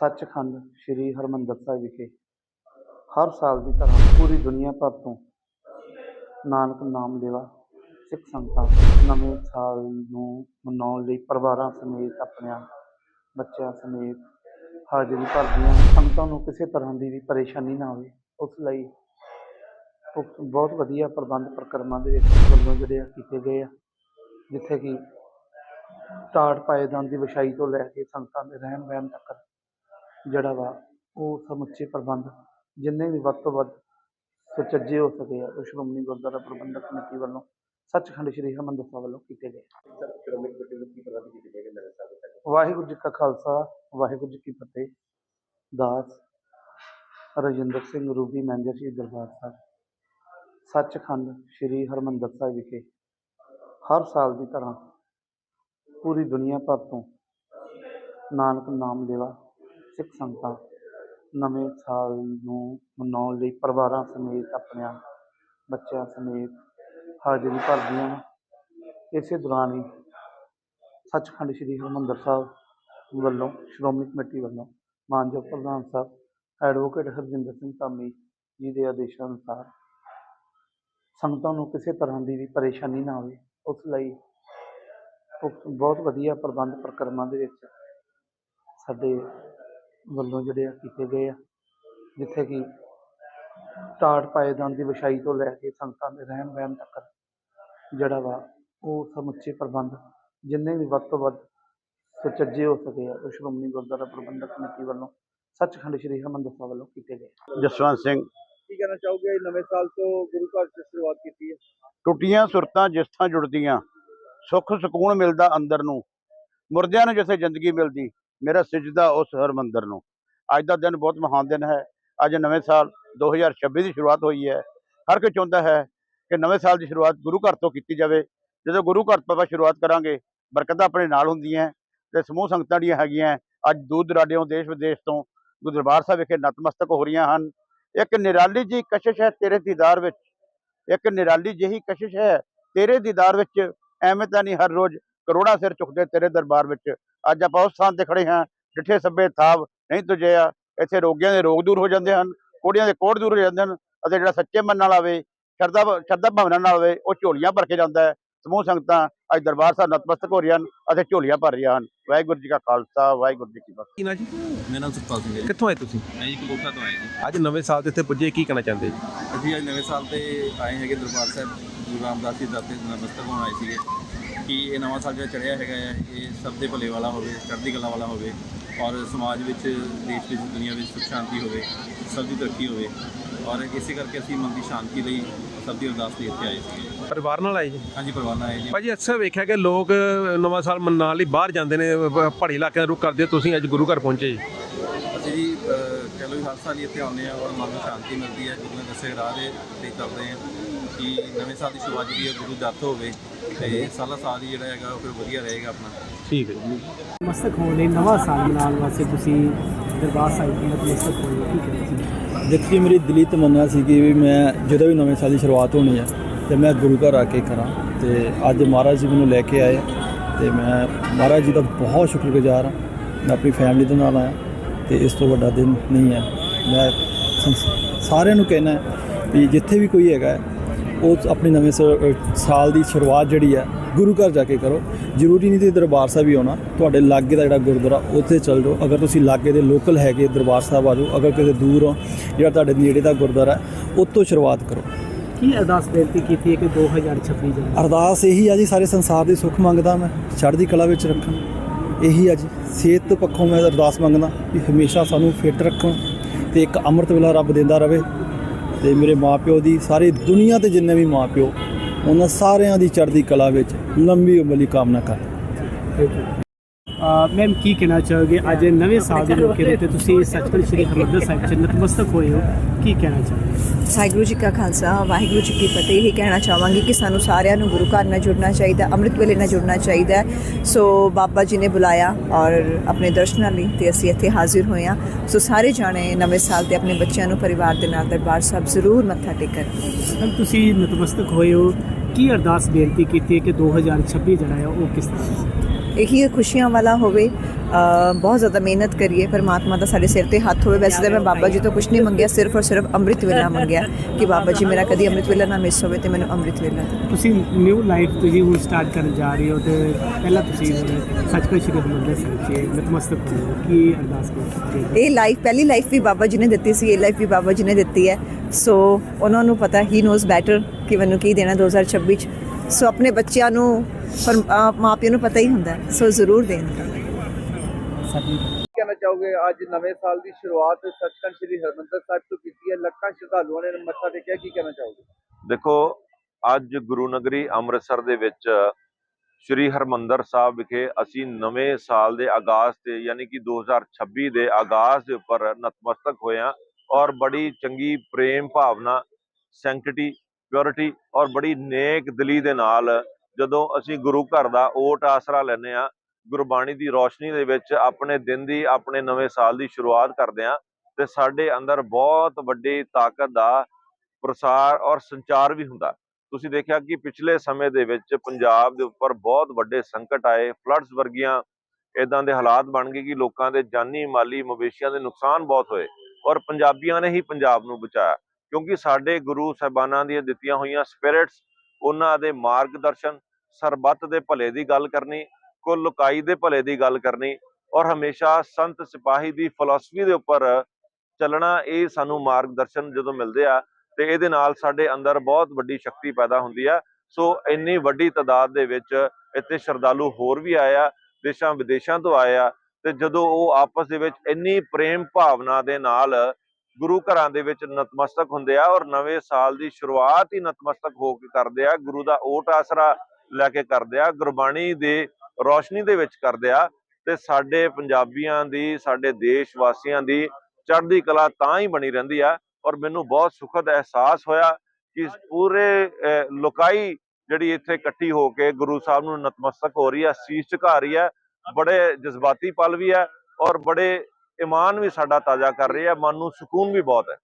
ਸੱਚਖੰਡ ਸ੍ਰੀ ਹਰਮੰਦਰ ਸਾਹਿਬ ਵਿਖੇ ਹਰ ਸਾਲ ਦੀ ਤਰ੍ਹਾਂ ਪੂਰੀ ਦੁਨੀਆ ਭਰ ਤੋਂ ਨਾਨਕ ਨਾਮ ਲੈਵਾ ਸਿੱਖ ਸੰਗਤਾਂ ਨਵੇਂ ਸਾਲ ਨੂੰ ਮਨਾਉਣ ਲਈ ਪਰਿਵਾਰਾਂ ਸਮੇਤ ਆਪਣਿਆਂ ਬੱਚਿਆਂ ਸਮੇਤ ਹਾਜ਼ਰੀ ਭਰਦੀਆਂ ਸੰਗਤਾਂ ਨੂੰ ਕਿਸੇ ਤਰ੍ਹਾਂ ਦੀ ਵੀ ਪਰੇਸ਼ਾਨੀ ਨਾ ਆਵੇ। ਉਸ ਲਈ ਬਹੁਤ ਵਧੀਆ ਪ੍ਰਬੰਧ ਪ੍ਰਕਰਮਾਂ ਦੇ ਵਿੱਚ ਵੱਲੋਂ ਜਿਹੜੇ ਆ ਕੀਤੇ ਗਏ ਆ, ਜਿੱਥੇ ਕਿ ਟਾਟ ਪਾਏਦਾਨ ਦੀ ਵਿਛਾਈ ਤੋਂ ਲੈ ਕੇ ਸੰਗਤਾਂ ਦੇ ਰਹਿਣ ਬਹਿਣ ਤੱਕ ਜਿਹੜਾ ਵਾ, ਉਹ ਸਮੁੱਚੇ ਪ੍ਰਬੰਧ, ਜਿੰਨੇ ਵੀ ਵੱਧ ਤੋਂ ਵੱਧ ਸੁਚੱਜੇ ਹੋ ਸਕੇ ਆ, ਉਹ ਸ਼੍ਰੋਮਣੀ ਗੁਰਦੁਆਰਾ ਪ੍ਰਬੰਧਕ ਕਮੇਟੀ ਵੱਲੋਂ ਸੱਚਖੰਡ ਸ੍ਰੀ ਹਰਿਮੰਦਰ ਸਾਹਿਬ ਵੱਲੋਂ ਕੀਤੇ ਗਏ। ਵਾਹਿਗੁਰੂ ਜੀ ਕਾ ਖਾਲਸਾ, ਵਾਹਿਗੁਰੂ ਜੀ ਕੀ ਫਤਿਹ। ਦਾਸ ਰਜਿੰਦਰ ਸਿੰਘ ਰੂਬੀ, ਮੈਨੇਜਰ ਸ਼੍ਰੀ ਦਰਬਾਰ ਸਾਹਿਬ। ਸੱਚਖੰਡ ਸ੍ਰੀ ਹਰਿਮੰਦਰ ਸਾਹਿਬ ਵਿਖੇ ਹਰ ਸਾਲ ਦੀ ਤਰ੍ਹਾਂ ਪੂਰੀ ਦੁਨੀਆ ਭਰ ਤੋਂ ਨਾਨਕ ਨਾਮ ਲੈਵਾ ਸਿੱਖ ਸੰਗਤਾਂ ਨਵੇਂ ਸਾਲ ਨੂੰ ਮਨਾਉਣ ਲਈ ਪਰਿਵਾਰਾਂ ਸਮੇਤ, ਆਪਣਿਆਂ ਬੱਚਿਆਂ ਸਮੇਤ ਹਾਜ਼ਰੀ ਭਰਦੀਆਂ ਹਨ ਇਸੇ ਦੌਰਾਨ ਹੀ ਸੱਚਖੰਡ ਸ੍ਰੀ ਹਰਿਮੰਦਰ ਸਾਹਿਬ ਵੱਲੋਂ, ਸ਼੍ਰੋਮਣੀ ਕਮੇਟੀ ਵੱਲੋਂ ਮਾਨਯੋਗ ਪ੍ਰਧਾਨ ਸਾਹਿਬ ਐਡਵੋਕੇਟ ਹਰਜਿੰਦਰ ਸਿੰਘ ਧਾਮੀ ਜੀ ਦੇ ਆਦੇਸ਼ਾਂ ਅਨੁਸਾਰ ਸੰਗਤਾਂ ਨੂੰ ਕਿਸੇ ਤਰ੍ਹਾਂ ਦੀ ਵੀ ਪਰੇਸ਼ਾਨੀ ਨਾ ਹੋਵੇ ਉਸ ਲਈ ਬਹੁਤ ਵਧੀਆ ਪ੍ਰਬੰਧ ਪ੍ਰਕਰਮਾਂ ਦੇ ਵਿੱਚ ਸਾਡੇ ਵੱਲੋਂ ਜਿਹੜੇ ਆ ਕੀਤੇ ਗਏ ਆ ਜਿੱਥੇ ਕਿ ਟਾਟ ਪਾਏਦਾਨ ਦੀ ਵਿਛਾਈ ਤੋਂ ਲੈ ਕੇ ਸੰਗਤਾਂ ਦੇ ਰਹਿਣ ਬਹਿਣ ਤੱਕ ਜਿਹੜਾ ਵਾ ਉਹ ਸਮੁੱਚੇ ਪ੍ਰਬੰਧ ਜਿੰਨੇ ਵੀ ਵੱਧ ਤੋਂ ਵੱਧ ਸੁਚੱਜੇ ਹੋ ਸਕੇ ਆ ਉਹ ਸ਼੍ਰੋਮਣੀ ਗੁਰਦੁਆਰਾ ਪ੍ਰਬੰਧਕ ਕਮੇਟੀ ਵੱਲੋਂ ਸੱਚਖੰਡ ਸ੍ਰੀ ਹਰਿਮੰਦਰ ਸਾਹਿਬ ਵੱਲੋਂ ਕੀਤੇ ਗਏ ਜਸਵੰਤ ਸਿੰਘ। ਕੀ ਕਹਿਣਾ ਚਾਹੋਗੇ? ਨਵੇਂ ਸਾਲ ਤੋਂ ਗੁਰੂ ਘਰ ਤੋਂ ਸ਼ੁਰੂਆਤ ਕੀਤੀ ਹੈ। ਟੁੱਟੀਆਂ ਸੁਰਤਾਂ ਜਿਸ ਥਾਂ ਜੁੜਦੀਆਂ ਸੁੱਖ ਸਕੂਨ ਮਿਲਦਾ ਅੰਦਰ ਨੂੰ ਮੁਰਦਿਆਂ ਨੂੰ ਜਿੱਥੇ ਜ਼ਿੰਦਗੀ ਮਿਲਦੀ ਮੇਰਾ ਸਿਜਦਾ ਉਸ ਹਰਮੰਦਰ ਨੂੰ। ਅੱਜ ਦਾ ਦਿਨ ਬਹੁਤ ਮਹਾਨ ਦਿਨ ਹੈ। ਅੱਜ ਨਵੇਂ ਸਾਲ 2026 ਦੀ ਸ਼ੁਰੂਆਤ ਹੋਈ ਹੈ। ਹਰ ਕੋਈ ਚਾਹੁੰਦਾ ਹੈ ਕਿ ਨਵੇਂ ਸਾਲ ਦੀ ਸ਼ੁਰੂਆਤ ਗੁਰੂ ਘਰ ਤੋਂ ਕੀਤੀ ਜਾਵੇ। ਜਦੋਂ ਗੁਰੂ ਘਰ ਤੋਂ ਆਪਾਂ ਸ਼ੁਰੂਆਤ ਕਰਾਂਗੇ, ਬਰਕਤਾਂ ਆਪਣੇ ਨਾਲ ਹੁੰਦੀਆਂ ਤੇ ਸਮੂਹ ਸੰਗਤਾਂ ਜਿਹੜੀਆਂ ਹੈਗੀਆਂ, ਅੱਜ ਦੂਰ ਦਰਾਡਿਓਂ ਦੇਸ਼ ਵਿਦੇਸ਼ ਤੋਂ ਗੁਰੂ ਦਰਬਾਰ ਸਾਹਿਬ ਵਿਖੇ ਨਤਮਸਤਕ ਹੋ ਰਹੀਆਂ ਹਨ। ਇੱਕ ਨਿਰਾਲੀ ਜੀ ਕਸ਼ਿਸ਼ ਹੈ ਤੇਰੇ ਦੀਦਾਰ ਵਿੱਚ। ਇੱਕ ਨਿਰਾਲੀ ਜਿਹੀ ਕਸ਼ਿਸ਼ ਹੈ ਤੇਰੇ ਦੀਦਾਰ ਵਿੱਚ। ਐਵੇਂ ਤਾਂ ਨਹੀਂ ਹਰ ਰੋਜ਼ ਕਰੋੜਾਂ ਸਿਰ ਝੁਕਦੇ ਤੇਰੇ ਦਰਬਾਰ ਵਿੱਚ। ਅੱਜ ਆਪਾਂ ਉਸ ਥਾਂ ਤੇ ਖੜੇ ਹਾਂ ਜਿੱਥੇ ਸੱਬੇ ਥਾਵ ਨਹੀਂ ਤੁਝਿਆ ਇੱਥੇ ਰੋਗੀਆਂ ਦੇ ਰੋਗ ਦੂਰ ਹੋ ਜਾਂਦੇ ਹਨ ਕੋੜੀਆਂ ਦੇ ਕੋੜ ਦੂਰ ਹੋ ਜਾਂਦੇ ਹਨ ਅਤੇ ਜਿਹੜਾ ਸੱਚੇ ਮਨ ਨਾਲ ਆਵੇ ਸ਼ਰਧਾ ਸ਼ਰਧਾ ਭਾਵਨਾ ਨਾਲ ਆਵੇ ਉਹ ਝੋਲੀਆਂ ਭਰ ਕੇ ਜਾਂਦਾ ਹੈ। ਸਮੂਹ ਸੰਗਤਾਂ ਅੱਜ ਦਰਬਾਰ ਸਾਹਿਬ ਨਤਮਸਤਕ ਹੋ ਰਹੀਆਂ ਹਨ ਅਤੇ ਝੋਲੀਆਂ ਭਰ ਰਹੀਆਂ ਹਨ। ਵਾਹਿਗੁਰੂ ਜੀ ਕਾ ਖਾਲਸਾ ਵਾਹਿਗੁਰੂ ਜੀ ਕੀ ਫਤਿਹ। ਕੀ ਨਾ ਜੀ? ਮੇਰਾ ਨਾਮ ਸੁਖਪਾਲ ਸਿੰਘ ਹੈ ਕਿੱਥੋਂ ਆਏ ਤੁਸੀਂ? ਮੈਂ ਜੀ ਕਬੂਤਰ ਤੋਂ ਆਇਆ ਜੀ। ਅੱਜ ਨਵੇਂ ਸਾਲ ਤੇ ਇੱਥੇ ਪੁੱਜੇ ਕੀ ਕਹਿਣਾ ਚਾਹੁੰਦੇ ਜੀ? ਅਸੀਂ ਅੱਜ ਨਵੇਂ ਸਾਲ ਤੇ ਆਏ ਹੈਗੇ ਦਰਬਾਰ ਸਾਹਿਬ। ਗੁਰੂ ਰਾਮਦਾਸ ਜੀ ਦਾ ਤੇ ਨਮਸਤਕ ਹੋਣ ਆਏ ਸੀਗੇ। ਕਿ ਇਹ ਨਵਾਂ ਸਾਲ ਜਿਹੜਾ ਚੜ੍ਹਿਆ ਹੈਗਾ ਹੈ ਇਹ ਸਭ ਦੇ ਭਲੇ ਵਾਲਾ ਹੋਵੇ ਚੜ੍ਹਦੀ ਕਲਾ ਵਾਲਾ ਹੋਵੇ ਔਰ ਸਮਾਜ ਵਿੱਚ ਦੇਸ਼ ਵਿੱਚ ਦੁਨੀਆ ਵਿੱਚ ਸੁਖ ਸ਼ਾਂਤੀ ਹੋਵੇ ਸਭ ਦੀ ਤਰੱਕੀ ਹੋਵੇ ਔਰ ਇਸੇ ਕਰਕੇ ਅਸੀਂ ਮਨ ਦੀ ਸ਼ਾਂਤੀ ਲਈ ਸਭ ਦੀ ਅਰਦਾਸ ਲਈ ਇੱਥੇ ਆਏ ਸੀਗੇ ਪਰਿਵਾਰ ਨਾਲ ਆਏ ਜੀ? ਹਾਂਜੀ ਪਰਿਵਾਰ ਨਾਲ ਆਏ ਜੀ। ਭਾਜੀ ਅਕਸਰ ਵੇਖਿਆ ਕਿ ਲੋਕ ਨਵਾਂ ਸਾਲ ਮਨਾਉਣ ਲਈ ਬਾਹਰ ਜਾਂਦੇ ਨੇ ਪਹਾੜੀ ਇਲਾਕਿਆਂ ਦਾ ਰੁਖ ਕਰਦੇ ਤੁਸੀਂ ਅੱਜ ਗੁਰੂ ਘਰ ਪਹੁੰਚੇ ਜੀ। ਅਸੀਂ ਜੀ ਅਹ, ਕਹਿ ਲਓ ਵੀ ਹਰ ਸਾਲ ਹੀ ਇੱਥੇ ਆਉਂਦੇ ਹਾਂ ਔਰ ਮਨ ਨੂੰ ਸ਼ਾਂਤੀ ਮਿਲਦੀ ਹੈ ਨੇ ਦੱਸੇ ਰਾਹ ਦੇ ਤੇ ਚੱਲਦੇ ਹਾਂ। ਕਿ ਨਵੇਂ ਸਾਲ ਦੀ ਸ਼ੁਰੂਆਤ ਜਿਹੜੀ ਹੈ ਗੁਰੂ ਜੱਤ ਹੋਵੇ ਤੇ ਸਾਲਾ ਸਾਲ ਹੀ ਜਿਹੜਾ ਹੈਗਾ ਉਹ ਫਿਰ ਵਧੀਆ ਰਹੇਗਾ ਆਪਣਾ। ਠੀਕ ਹੈ ਜੀ। ਮਸਤਕ ਹੋਣ ਲਈ ਨਵਾਂ ਸਾਲ ਮਨਾਉਣ ਵਾਸਤੇ ਤੁਸੀਂ ਦਰਬਾਰ ਸਾਹਿਬ ਦੇ ਨਤਮਸਤਕ ਹੋਏ ਹੋ। ਕੀ ਕਹਿੰਦੇ ਦੇਖੀ ਮੇਰੀ ਦਿਲੀ ਤਮੰਨਾ ਸੀ ਕਿ ਵੀ ਮੈਂ ਜਦੋਂ ਵੀ ਨਵੇਂ ਸਾਲ ਦੀ ਸ਼ੁਰੂਆਤ ਹੋਣੀ ਹੈ ਤੇ ਮੈਂ ਗੁਰੂ ਘਰ ਆ ਕੇ ਕਰਾਂ ਤੇ ਅੱਜ ਮਹਾਰਾਜ ਜੀ ਮੈਨੂੰ ਲੈ ਕੇ ਆਏ ਤੇ ਮੈਂ ਮਹਾਰਾਜ ਜੀ ਦਾ ਬਹੁਤ ਸ਼ੁਕਰਗੁਜ਼ਾਰ ਹਾਂ ਮੈਂ ਆਪਣੀ ਫੈਮਿਲੀ ਦੇ ਨਾਲ ਆਇਆ ਤੇ ਇਸ ਤੋਂ ਵੱਡਾ ਦਿਨ ਨਹੀਂ ਹੈ। ਮੈਂ ਸੰਸ- ਸਾਰਿਆਂ ਨੂੰ ਕਹਿਣਾ ਹੈ ਵੀ ਜਿੱਥੇ ਵੀ ਕੋਈ ਹੈਗਾ ਹੈ, ਉਹ ਆਪਣੀ ਨਵੇਂ ਸਾਲ ਦੀ ਸ਼ੁਰੂਆਤ ਜਿਹੜੀ ਹੈ ਗੁਰੂ ਘਰ ਜਾ ਕੇ ਕਰੋ। ਜ਼ਰੂਰੀ ਨਹੀਂ ਤੇ ਦਰਬਾਰ ਸਾਹਿਬ ਹੀ ਆਉਣਾ। ਤੁਹਾਡੇ ਲਾਗੇ ਦਾ ਜਿਹੜਾ ਗੁਰਦੁਆਰਾ ਉੱਥੇ ਚੱਲ ਜਾਓ। ਅਗਰ ਤੁਸੀਂ ਲਾਗੇ ਦੇ ਲੋਕਲ ਹੈਗੇ ਦਰਬਾਰ ਸਾਹਿਬ ਆ ਜਾਓ। ਅਗਰ ਕਿਸੇ ਦੂਰ ਹੋ ਜਿਹੜਾ ਤੁਹਾਡੇ ਨੇੜੇ ਦਾ ਗੁਰਦੁਆਰਾ ਹੈ ਉੱਥੋਂ ਸ਼ੁਰੂਆਤ ਕਰੋ। ਕੀ ਅਰਦਾਸ ਬੇਨਤੀ ਕੀਤੀ ਹੈ ਕਿ 2026 ਜਨ ਅਰਦਾਸ ਇਹੀ ਆ ਜੀ ਸਾਰੇ ਸੰਸਾਰ ਦੀ ਸੁੱਖ ਮੰਗਦਾ ਮੈਂ। ਚੜ੍ਹਦੀ ਕਲਾ ਵਿੱਚ ਰੱਖਣ ਇਹੀ ਆ ਜੀ ਸਿਹਤ ਪੱਖੋਂ ਮੈਂ ਅਰਦਾਸ ਮੰਗਦਾ ਵੀ ਹਮੇਸ਼ਾ ਸਾਨੂੰ ਫਿੱਟ ਰੱਖਣ ਤੇ ਇੱਕ ਅੰਮ੍ਰਿਤ ਵੇਲਾ ਰੱਬ ਦਿੰਦਾ ਰਵੇ। ਤੇ ਮੇਰੇ ਮਾਪਿਓ ਦੀ ਸਾਰੀ ਦੁਨੀਆ ਤੇ ਜਿੰਨੇ ਵੀ ਮਾਪਿਓ, ਉਹਨਾਂ ਸਾਰਿਆਂ ਦੀ ਚੜ੍ਹਦੀ ਕਲਾ ਵਿੱਚ ਲੰਬੀ ਉਮਰ ਦੀ ਕਾਮਨਾ ਕਰ ਮੈਮ, ਕੀ ਕਹਿਣਾ ਚਾਹੋਗੇ? ਅੱਜ ਨਵੇਂ ਸਾਲ ਦੇ ਮੌਕੇ ਦੇ ਉੱਤੇ ਤੁਸੀਂ ਸੱਚਖੰਡ ਸ੍ਰੀ ਹਰਿਮੰਦਰ ਸਾਹਿਬ ਚ ਨਤਮਸਤਕ ਹੋਏ ਹੋ। ਕੀ ਕਹਿਣਾ ਚਾਹੋਗੇ? ਵਾਹਿਗੁਰੂ ਜੀ ਕਾ ਖਾਲਸਾ, ਵਾਹਿਗੁਰੂ ਜੀ ਕੀ ਫਤਿਹ। ਇਹ ਕਹਿਣਾ ਚਾਹਾਂਗੀ ਕਿ ਸਾਨੂੰ ਸਾਰਿਆਂ ਨੂੰ ਗੁਰੂ ਘਰ ਨਾਲ ਜੁੜਨਾ ਚਾਹੀਦਾ, ਅੰਮ੍ਰਿਤ ਵੇਲੇ ਨਾਲ ਜੁੜਨਾ ਚਾਹੀਦਾ ਸੋ ਬਾਬਾ ਜੀ ਨੇ ਬੁਲਾਇਆ ਔਰ ਆਪਣੇ ਦਰਸ਼ਨਾਂ ਲਈ ਤੇ ਅਸੀਂ ਇੱਥੇ ਹਾਜ਼ਰ ਹੋਏ ਹਾਂ। ਸੋ ਸਾਰੇ ਜਾਣੇ ਨਵੇਂ ਸਾਲ ਤੇ ਆਪਣੇ ਬੱਚਿਆਂ ਨੂੰ ਪਰਿਵਾਰ ਦੇ ਨਾਲ ਦਰਬਾਰ ਸਾਹਿਬ ਜ਼ਰੂਰ ਮੱਥਾ ਟੇਕਣ। ਤੁਸੀਂ ਨਤਮਸਤਕ ਹੋਏ ਹੋ। ਕੀ ਅਰਦਾਸ ਬੇਨਤੀ ਕੀਤੀ ਹੈ ਕਿ 2026 ਜਿਹੜਾ ਹੈ ਉਹ ਕਿਸ ਤਰ੍ਹਾਂ? ਇਹੀ ਖੁਸ਼ੀਆਂ ਵਾਲਾ ਹੋਵੇ ਬਹੁਤ ਜ਼ਿਆਦਾ ਮਿਹਨਤ ਕਰੀਏ ਪਰਮਾਤਮਾ ਦਾ ਸਾਡੇ ਸਿਰ ਤੇ ਹੱਥ ਹੋਵੇ। ਵੈਸੇ ਤਾਂ ਮੈਂ ਬਾਬਾ ਜੀ ਤੋਂ ਕੁਝ ਨਹੀਂ ਮੰਗਿਆ ਸਿਰਫ ਔਰ ਸਿਰਫ ਅੰਮ੍ਰਿਤ ਵੇਲਾ ਮੰਗਿਆ ਕਿ ਬਾਬਾ ਜੀ ਮੇਰਾ ਕਦੀ ਅੰਮ੍ਰਿਤ ਵੇਲਾ ਨਾ ਮਿਸ ਹੋਵੇ ਤੇ ਮੈਨੂੰ ਅੰਮ੍ਰਿਤ ਵੇਲਾ। ਤੁਸੀਂ ਨਿਊ ਲਾਈਫ ਤੁਸੀਂ ਹੁਣ ਸਟਾਰਟ ਕਰਨ ਜਾ ਰਹੇ ਹੋ ਤੇ ਪਹਿਲਾਂ ਤੁਸੀਂ ਸੱਚਖੰਡ ਸ੍ਰੀ ਹਰਿਮੰਦਰ ਸਾਹਿਬ ਚ ਨਤਮਸਤਕ ਹੋ। ਕੀ ਅਰਦਾਸ ਹੈ ਇਹ ਲਾਈਫ ਪਹਿਲੀ ਲਾਈਫ ਵੀ ਬਾਬਾ ਜੀ ਨੇ ਦਿੱਤੀ ਸੀ ਇਹ ਲਾਈਫ ਵੀ ਬਾਬਾ ਜੀ ਨੇ ਦਿੱਤੀ ਹੈ। ਸੋ ਉਹਨਾਂ ਨੂੰ ਪਤਾ ਹੀ ਨੋਜ਼ ਬੈਟਰ ਕਿ ਮੈਨੂੰ ਕੀ ਦੇਣਾ 2026 ਚ। ਸੋ ਆਪਣੇ ਬੱਚਿਆਂ ਨੂੰ ਪਰ ਮਾਪਿਆਂ ਨੂੰ ਪਤਾ ਹੀ ਹੁੰਦਾ ਸੋ ਜ਼ਰੂਰ ਦੇਣ। ਕਹਿਣਾ ਚਾਹੋਗੇ? ਅੱਜ ਨਵੇਂ ਸਾਲ ਦੀ ਸ਼ੁਰੂਆਤ ਸੱਚਖੰਡ ਸ੍ਰੀ ਹਰਿਮੰਦਰ ਸਾਹਿਬ ਤੋਂ ਕੀਤੀ ਹੈ। ਲੱਖਾਂ ਸ਼ਰਧਾਲੂਆਂ ਨੇ ਮੱਥਾ ਟੇਕਿਆ। ਕੀ ਕਹਿਣਾ ਚਾਹੋਗੇ? ਦੇਖੋ ਅੱਜ ਗੁਰੂ ਨਗਰੀ ਅੰਮ੍ਰਿਤਸਰ ਦੇ ਵਿੱਚ ਸ੍ਰੀ ਹਰਮੰਦਰ ਸਾਹਿਬ ਵਿਖੇ ਅਸੀਂ ਨਵੇਂ ਸਾਲ ਦੇ ਆਗਾਜ਼ ਤੇ ਯਾਨੀ ਕਿ 2026 ਦੇ ਆਗਾਜ਼ ਦੇ ਉੱਪਰ ਨਤਮਸਤਕ ਹੋਏ ਹਾਂ ਔਰ ਬੜੀ ਚੰਗੀ ਪ੍ਰੇਮ ਭਾਵਨਾ ਸੈਂਕਟਿਟੀ ਪਿਓਰਿਟੀ ਔਰ ਬੜੀ ਨੇਕ ਦਿਲੀ ਦੇ ਨਾਲ ਜਦੋਂ ਅਸੀਂ ਗੁਰੂ ਘਰ ਦਾ ਓਟ ਆਸਰਾ ਲੈਂਦੇ ਆ ਗੁਰਬਾਣੀ ਦੀ ਰੋਸ਼ਨੀ ਦੇ ਵਿੱਚ ਆਪਣੇ ਦਿਨ ਦੀ, ਆਪਣੇ ਨਵੇਂ ਸਾਲ ਦੀ ਸ਼ੁਰੂਆਤ ਕਰਦੇ ਆ ਤੇ ਸਾਡੇ ਅੰਦਰ ਬਹੁਤ ਵੱਡੀ ਤਾਕਤ ਦਾ ਪ੍ਰਸਾਰ ਔਰ ਸੰਚਾਰ ਵੀ ਹੁੰਦਾ। ਤੁਸੀਂ ਦੇਖਿਆ ਕਿ ਪਿਛਲੇ ਸਮੇਂ ਦੇ ਵਿੱਚ ਪੰਜਾਬ ਦੇ ਉੱਪਰ ਬਹੁਤ ਵੱਡੇ ਸੰਕਟ ਆਏ ਫਲੱਡਸ ਵਰਗੀਆਂ ਇਦਾਂ ਦੇ ਹਾਲਾਤ ਬਣ ਗਏ ਕਿ ਲੋਕਾਂ ਦੇ ਜਾਨੀ ਮਾਲੀ ਮਵੇਸ਼ੀਆਂ ਦੇ ਨੁਕਸਾਨ ਬਹੁਤ ਹੋਏ ਔਰ ਪੰਜਾਬੀਆਂ ਨੇ ਹੀ ਪੰਜਾਬ ਨੂੰ ਬਚਾਇਆ। ਕਿਉਂਕਿ ਸਾਡੇ ਗੁਰੂ ਸਾਹਿਬਾਨਾਂ ਦੀਆਂ ਦਿੱਤੀਆਂ ਹੋਈਆਂ ਸਪਿਰਿਟਸ ਉਹਨਾਂ ਦੇ ਮਾਰਗਦਰਸ਼ਨ, ਸਰਬੱਤ ਦੇ ਭਲੇ ਦੀ ਗੱਲ ਕਰਨੀ, ਕੁੱਲ ਲੁਕਾਈ ਦੇ ਭਲੇ ਦੀ ਗੱਲ ਕਰਨੀ ਔਰ ਹਮੇਸ਼ਾ ਸੰਤ ਸਿਪਾਹੀ ਦੀ ਫਿਲਾਸਫੀ ਦੇ ਉੱਪਰ ਚੱਲਣਾ, ਇਹ ਸਾਨੂੰ ਮਾਰਗਦਰਸ਼ਨ ਜਦੋਂ ਮਿਲਦੇ ਆ, ਤੇ ਇਹਦੇ ਨਾਲ ਸਾਡੇ ਅੰਦਰ ਬਹੁਤ ਵੱਡੀ ਸ਼ਕਤੀ ਪੈਦਾ ਹੁੰਦੀ ਆ। ਸੋ ਇੰਨੀ ਵੱਡੀ ਤਾਦਾਦ ਦੇ ਵਿੱਚ ਇੱਥੇ ਸ਼ਰਧਾਲੂ ਹੋਰ ਵੀ ਆਇਆ ਦੇਸ਼ਾਂ ਵਿਦੇਸ਼ਾਂ ਤੋਂ ਆਏ ਆ, ਤੇ ਜਦੋਂ ਉਹ ਆਪਸ ਦੇ ਵਿੱਚ ਇੰਨੀ ਪ੍ਰੇਮ ਭਾਵਨਾ ਦੇ ਨਾਲ ਗੁਰੂ ਘਰਾਂ ਦੇ ਵਿੱਚ ਨਤਮਸਤਕ ਹੁੰਦੇ ਆ ਔਰ ਨਵੇਂ ਸਾਲ ਦੀ ਸ਼ੁਰੂਆਤ ਹੀ ਨਤਮਸਤਕ ਹੋ ਕੇ ਕਰਦੇ ਆ ਗੁਰੂ ਦਾ ਓਟ ਆਸਰਾ ਲੈ ਕੇ ਕਰਦੇ ਆ ਗੁਰਬਾਣੀ ਦੇ ਰੋਸ਼ਨੀ ਦੇ ਵਿੱਚ ਕਰਦੇ ਆ ਤੇ ਸਾਡੇ ਪੰਜਾਬੀਆਂ ਦੀ ਸਾਡੇ ਦੇਸ਼ ਵਾਸੀਆਂ ਦੀ ਚੜ੍ਹਦੀ ਕਲਾ ਤਾਂ ਹੀ ਬਣੀ ਰਹਿੰਦੀ ਆ ਔਰ ਮੈਨੂੰ ਬਹੁਤ ਸੁਖਦ ਅਹਿਸਾਸ ਹੋਇਆ ਕਿ ਪੂਰੇ ਅਹ, ਲੋਕਾਈ ਜਿਹੜੀ ਇੱਥੇ ਇਕੱਠੀ ਹੋ ਕੇ ਗੁਰੂ ਸਾਹਿਬ ਨੂੰ ਨਤਮਸਤਕ ਹੋ ਰਹੀ ਹੈ ਸੀਸ ਝੁਕਾ ਰਹੀ ਹੈ ਬੜੇ ਜਜ਼ਬਾਤੀ ਪਲ ਵੀ ਹੈ ਔਰ ਬੜੇ ਇਮਾਨ ਵੀ ਸਾਡਾ ਤਾਜ਼ਾ ਕਰ ਰਹੀ ਹੈ ਮਨ ਨੂੰ ਸਕੂਨ ਵੀ ਬਹੁਤ ਹੈ।